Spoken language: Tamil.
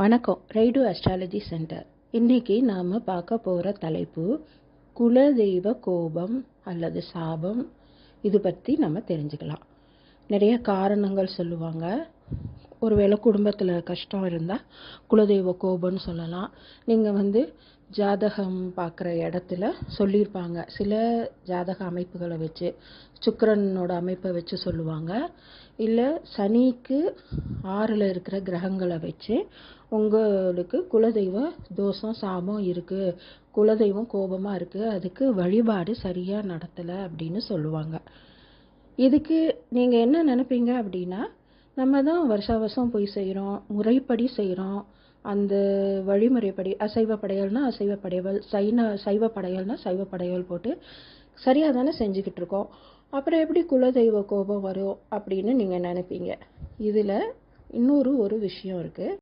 வணக்கம். ரைடு அஸ்ட்ராலஜி சென்டர் இன்றைக்கி நாம் பார்க்க போகிற தலைப்பு குலதெய்வ கோபம் அல்லது சாபம். இது பற்றி நம்ம தெரிஞ்சுக்கலாம். நிறைய காரணங்கள் சொல்லுவாங்க. ஒருவேளை குடும்பத்தில் கஷ்டம் இருந்தால் குலதெய்வ கோபம்னு சொல்லலாம். நீங்கள் வந்து ஜாதகம் பார்க்குற இடத்துல சொல்லியிருப்பாங்க. சில ஜாதக அமைப்புகளை வச்சு சுக்கரனோட அமைப்பை வச்சு சொல்லுவாங்க. இல்லை சனிக்கு ஆறில் இருக்கிற கிரகங்களை வச்சு உங்களுக்கு குலதெய்வ தோஷம் சாபம் இருக்குது குலதெய்வம் கோபமாக இருக்குது அதுக்கு வழிபாடு சரியாக நடத்தலை அப்படின்னு சொல்லுவாங்க. இதுக்கு நீங்கள் என்ன நினைப்பீங்க அப்படின்னா நம்ம தான் வருஷா வருஷம் போய் செய்கிறோம் முறைப்படி செய்கிறோம் அந்த வழிமுறைப்படி அசைவ படையல்னால் அசைவ படையல் சைன சைவ படையல்னால் சைவ படையல் போட்டு சரியாக தானே செஞ்சுக்கிட்டு இருக்கோம். அப்புறம் எப்படி குலதெய்வ கோபம் வரும் அப்படின்னு நீங்கள் நினைப்பீங்க. இதில் இன்னொரு ஒரு விஷயம் இருக்குது